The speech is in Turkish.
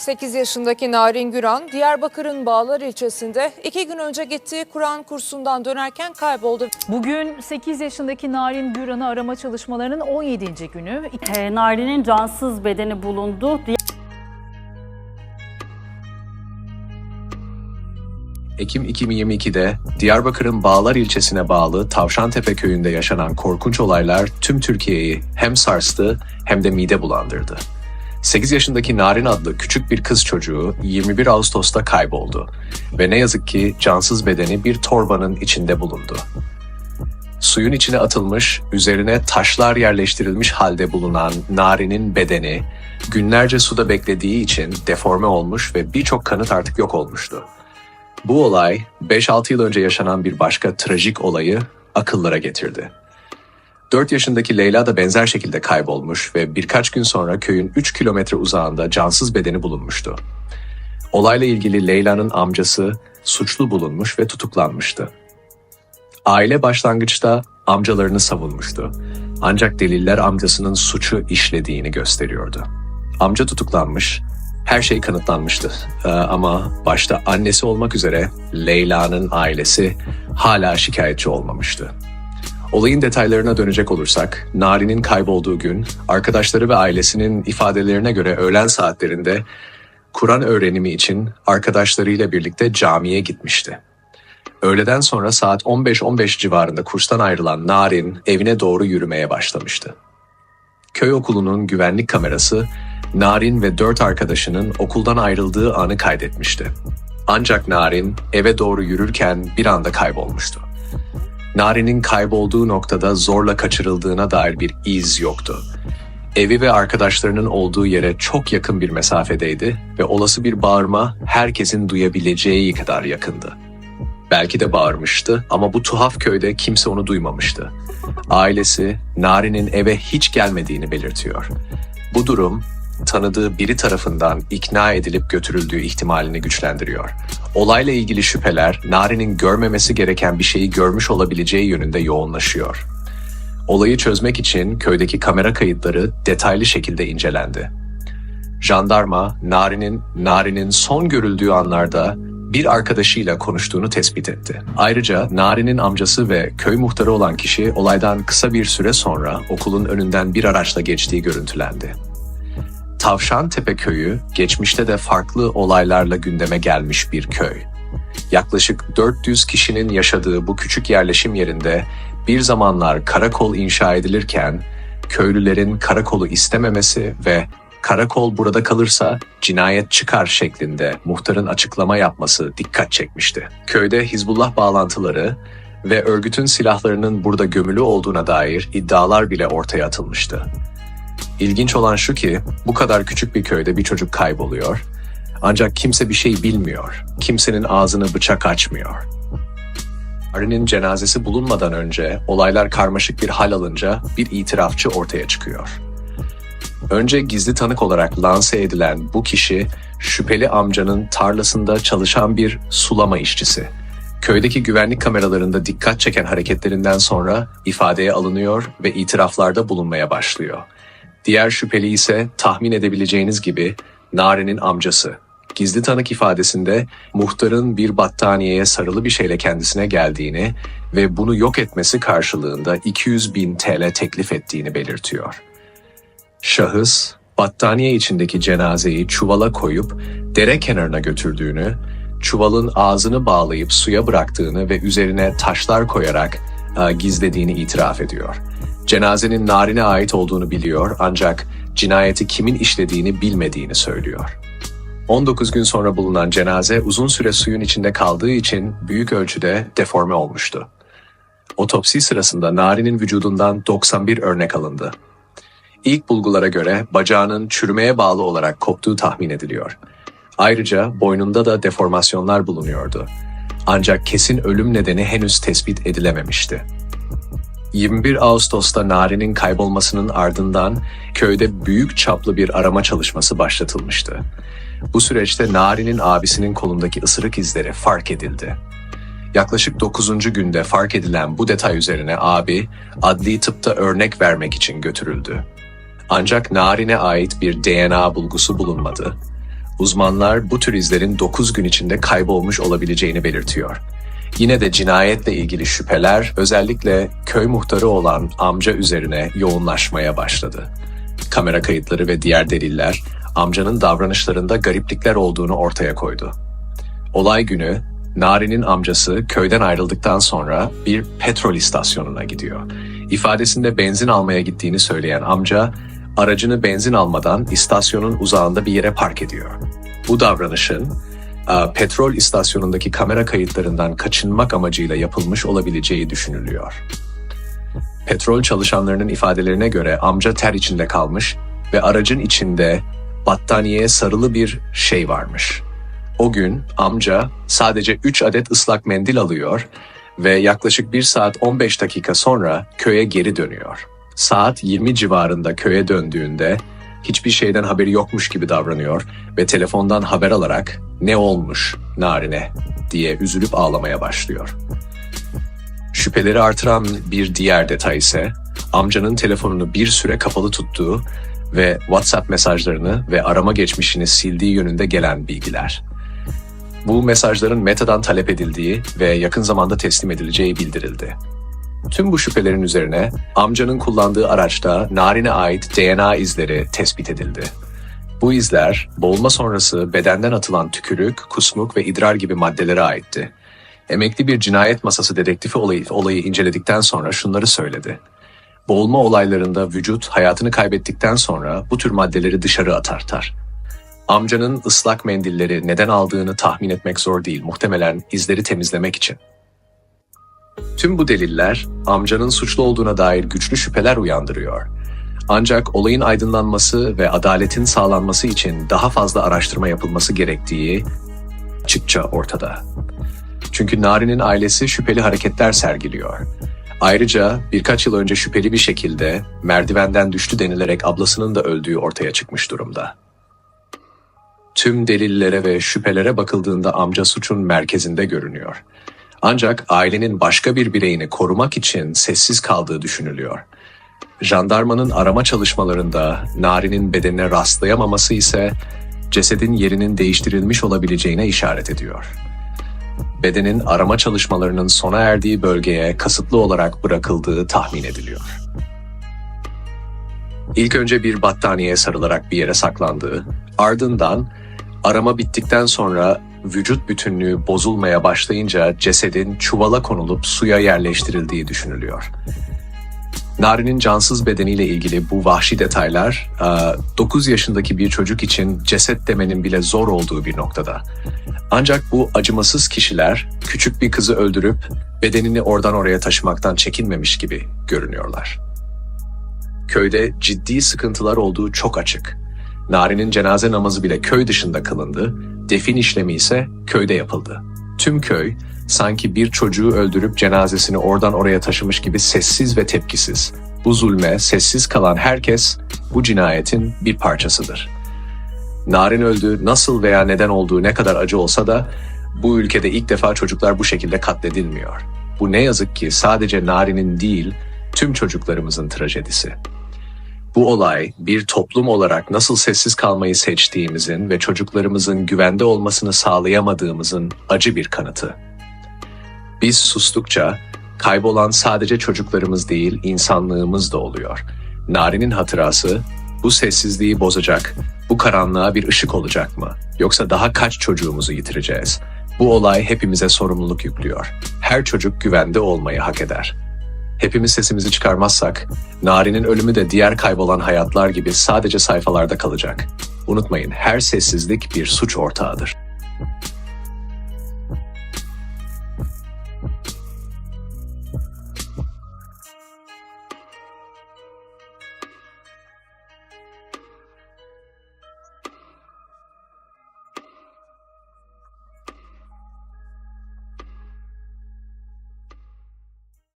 8 yaşındaki Narin Güran, Diyarbakır'ın Bağlar ilçesinde iki gün önce gittiği Kur'an kursundan dönerken kayboldu. Bugün 8 yaşındaki Narin Güran'ı arama çalışmalarının 17. günü. E, Nari'nin cansız bedeni bulundu. Ekim 2022'de Diyarbakır'ın Bağlar ilçesine bağlı Tavşantepe köyünde yaşanan korkunç olaylar tüm Türkiye'yi hem sarstı hem de mide bulandırdı. 8 yaşındaki Narin adlı küçük bir kız çocuğu 21 Ağustos'ta kayboldu ve ne yazık ki cansız bedeni bir torbanın içinde bulundu. Suyun içine atılmış, üzerine taşlar yerleştirilmiş halde bulunan Narin'in bedeni günlerce suda beklediği için deforme olmuş ve birçok kanıt artık yok olmuştu. Bu olay 5-6 yıl önce yaşanan bir başka trajik olayı akıllara getirdi. 4 yaşındaki Leyla da benzer şekilde kaybolmuş ve birkaç gün sonra köyün 3 kilometre uzağında cansız bedeni bulunmuştu. Olayla ilgili Leyla'nın amcası suçlu bulunmuş ve tutuklanmıştı. Aile başlangıçta amcalarını savunmuştu. Ancak deliller amcasının suçu işlediğini gösteriyordu. Amca tutuklanmış, her şey kanıtlanmıştı. Ee, ama başta annesi olmak üzere Leyla'nın ailesi hala şikayetçi olmamıştı. Olayın detaylarına dönecek olursak, Nari'nin kaybolduğu gün arkadaşları ve ailesinin ifadelerine göre öğlen saatlerinde Kur'an öğrenimi için arkadaşlarıyla birlikte camiye gitmişti. Öğleden sonra saat 15-15 civarında kurstan ayrılan Narin evine doğru yürümeye başlamıştı. Köy okulunun güvenlik kamerası Narin ve dört arkadaşının okuldan ayrıldığı anı kaydetmişti. Ancak Narin eve doğru yürürken bir anda kaybolmuştu. Narin'in kaybolduğu noktada zorla kaçırıldığına dair bir iz yoktu. Evi ve arkadaşlarının olduğu yere çok yakın bir mesafedeydi ve olası bir bağırma herkesin duyabileceği kadar yakındı. Belki de bağırmıştı ama bu tuhaf köyde kimse onu duymamıştı. Ailesi Nari'nin eve hiç gelmediğini belirtiyor. Bu durum tanıdığı biri tarafından ikna edilip götürüldüğü ihtimalini güçlendiriyor. Olayla ilgili şüpheler Nari'nin görmemesi gereken bir şeyi görmüş olabileceği yönünde yoğunlaşıyor. Olayı çözmek için köydeki kamera kayıtları detaylı şekilde incelendi. Jandarma, Nari'nin Nari'nin son görüldüğü anlarda bir arkadaşıyla konuştuğunu tespit etti. Ayrıca Nari'nin amcası ve köy muhtarı olan kişi olaydan kısa bir süre sonra okulun önünden bir araçla geçtiği görüntülendi. Tavşantepe köyü geçmişte de farklı olaylarla gündeme gelmiş bir köy. Yaklaşık 400 kişinin yaşadığı bu küçük yerleşim yerinde bir zamanlar karakol inşa edilirken köylülerin karakolu istememesi ve karakol burada kalırsa cinayet çıkar şeklinde muhtarın açıklama yapması dikkat çekmişti. Köyde Hizbullah bağlantıları ve örgütün silahlarının burada gömülü olduğuna dair iddialar bile ortaya atılmıştı. İlginç olan şu ki bu kadar küçük bir köyde bir çocuk kayboluyor. Ancak kimse bir şey bilmiyor. Kimsenin ağzını bıçak açmıyor. Ari'nin cenazesi bulunmadan önce olaylar karmaşık bir hal alınca bir itirafçı ortaya çıkıyor. Önce gizli tanık olarak lanse edilen bu kişi şüpheli amcanın tarlasında çalışan bir sulama işçisi. Köydeki güvenlik kameralarında dikkat çeken hareketlerinden sonra ifadeye alınıyor ve itiraflarda bulunmaya başlıyor. Diğer şüpheli ise tahmin edebileceğiniz gibi Nari'nin amcası. Gizli tanık ifadesinde muhtarın bir battaniyeye sarılı bir şeyle kendisine geldiğini ve bunu yok etmesi karşılığında 200 bin TL teklif ettiğini belirtiyor. Şahıs, battaniye içindeki cenazeyi çuvala koyup dere kenarına götürdüğünü, çuvalın ağzını bağlayıp suya bıraktığını ve üzerine taşlar koyarak e, gizlediğini itiraf ediyor. Cenazenin Narin'e ait olduğunu biliyor ancak cinayeti kimin işlediğini bilmediğini söylüyor. 19 gün sonra bulunan cenaze uzun süre suyun içinde kaldığı için büyük ölçüde deforme olmuştu. Otopsi sırasında Nari'nin vücudundan 91 örnek alındı. İlk bulgulara göre bacağının çürümeye bağlı olarak koptuğu tahmin ediliyor. Ayrıca boynunda da deformasyonlar bulunuyordu. Ancak kesin ölüm nedeni henüz tespit edilememişti. 21 Ağustos'ta Nari'nin kaybolmasının ardından köyde büyük çaplı bir arama çalışması başlatılmıştı. Bu süreçte Nari'nin abisinin kolundaki ısırık izleri fark edildi. Yaklaşık 9. günde fark edilen bu detay üzerine abi adli tıpta örnek vermek için götürüldü. Ancak Narin'e ait bir DNA bulgusu bulunmadı. Uzmanlar bu tür izlerin 9 gün içinde kaybolmuş olabileceğini belirtiyor. Yine de cinayetle ilgili şüpheler özellikle köy muhtarı olan amca üzerine yoğunlaşmaya başladı. Kamera kayıtları ve diğer deliller amcanın davranışlarında gariplikler olduğunu ortaya koydu. Olay günü Nari'nin amcası köyden ayrıldıktan sonra bir petrol istasyonuna gidiyor. İfadesinde benzin almaya gittiğini söyleyen amca aracını benzin almadan istasyonun uzağında bir yere park ediyor. Bu davranışın petrol istasyonundaki kamera kayıtlarından kaçınmak amacıyla yapılmış olabileceği düşünülüyor. Petrol çalışanlarının ifadelerine göre amca ter içinde kalmış ve aracın içinde battaniyeye sarılı bir şey varmış. O gün amca sadece 3 adet ıslak mendil alıyor ve yaklaşık 1 saat 15 dakika sonra köye geri dönüyor. Saat 20 civarında köye döndüğünde hiçbir şeyden haberi yokmuş gibi davranıyor ve telefondan haber alarak ne olmuş Narine diye üzülüp ağlamaya başlıyor. Şüpheleri artıran bir diğer detay ise amcanın telefonunu bir süre kapalı tuttuğu ve WhatsApp mesajlarını ve arama geçmişini sildiği yönünde gelen bilgiler. Bu mesajların Meta'dan talep edildiği ve yakın zamanda teslim edileceği bildirildi. Tüm bu şüphelerin üzerine amcanın kullandığı araçta Narin'e ait DNA izleri tespit edildi. Bu izler boğulma sonrası bedenden atılan tükürük, kusmuk ve idrar gibi maddelere aitti. Emekli bir cinayet masası dedektifi olayı, olayı inceledikten sonra şunları söyledi. Boğulma olaylarında vücut hayatını kaybettikten sonra bu tür maddeleri dışarı atartar. Amcanın ıslak mendilleri neden aldığını tahmin etmek zor değil, muhtemelen izleri temizlemek için. Tüm bu deliller amcanın suçlu olduğuna dair güçlü şüpheler uyandırıyor. Ancak olayın aydınlanması ve adaletin sağlanması için daha fazla araştırma yapılması gerektiği açıkça ortada. Çünkü Nari'nin ailesi şüpheli hareketler sergiliyor. Ayrıca birkaç yıl önce şüpheli bir şekilde merdivenden düştü denilerek ablasının da öldüğü ortaya çıkmış durumda. Tüm delillere ve şüphelere bakıldığında amca suçun merkezinde görünüyor. Ancak ailenin başka bir bireyini korumak için sessiz kaldığı düşünülüyor. Jandarmanın arama çalışmalarında Nari'nin bedenine rastlayamaması ise cesedin yerinin değiştirilmiş olabileceğine işaret ediyor. Bedenin arama çalışmalarının sona erdiği bölgeye kasıtlı olarak bırakıldığı tahmin ediliyor. İlk önce bir battaniyeye sarılarak bir yere saklandığı, ardından arama bittikten sonra vücut bütünlüğü bozulmaya başlayınca cesedin çuvala konulup suya yerleştirildiği düşünülüyor. Nari'nin cansız bedeniyle ilgili bu vahşi detaylar 9 yaşındaki bir çocuk için ceset demenin bile zor olduğu bir noktada. Ancak bu acımasız kişiler küçük bir kızı öldürüp bedenini oradan oraya taşımaktan çekinmemiş gibi görünüyorlar. Köyde ciddi sıkıntılar olduğu çok açık. Nari'nin cenaze namazı bile köy dışında kılındı, defin işlemi ise köyde yapıldı. Tüm köy sanki bir çocuğu öldürüp cenazesini oradan oraya taşımış gibi sessiz ve tepkisiz. Bu zulme sessiz kalan herkes bu cinayetin bir parçasıdır. Narin öldü nasıl veya neden olduğu ne kadar acı olsa da bu ülkede ilk defa çocuklar bu şekilde katledilmiyor. Bu ne yazık ki sadece Narin'in değil tüm çocuklarımızın trajedisi. Bu olay bir toplum olarak nasıl sessiz kalmayı seçtiğimizin ve çocuklarımızın güvende olmasını sağlayamadığımızın acı bir kanıtı. Biz sustukça kaybolan sadece çocuklarımız değil insanlığımız da oluyor. Nari'nin hatırası bu sessizliği bozacak, bu karanlığa bir ışık olacak mı? Yoksa daha kaç çocuğumuzu yitireceğiz? Bu olay hepimize sorumluluk yüklüyor. Her çocuk güvende olmayı hak eder. Hepimiz sesimizi çıkarmazsak, Nari'nin ölümü de diğer kaybolan hayatlar gibi sadece sayfalarda kalacak. Unutmayın, her sessizlik bir suç ortağıdır.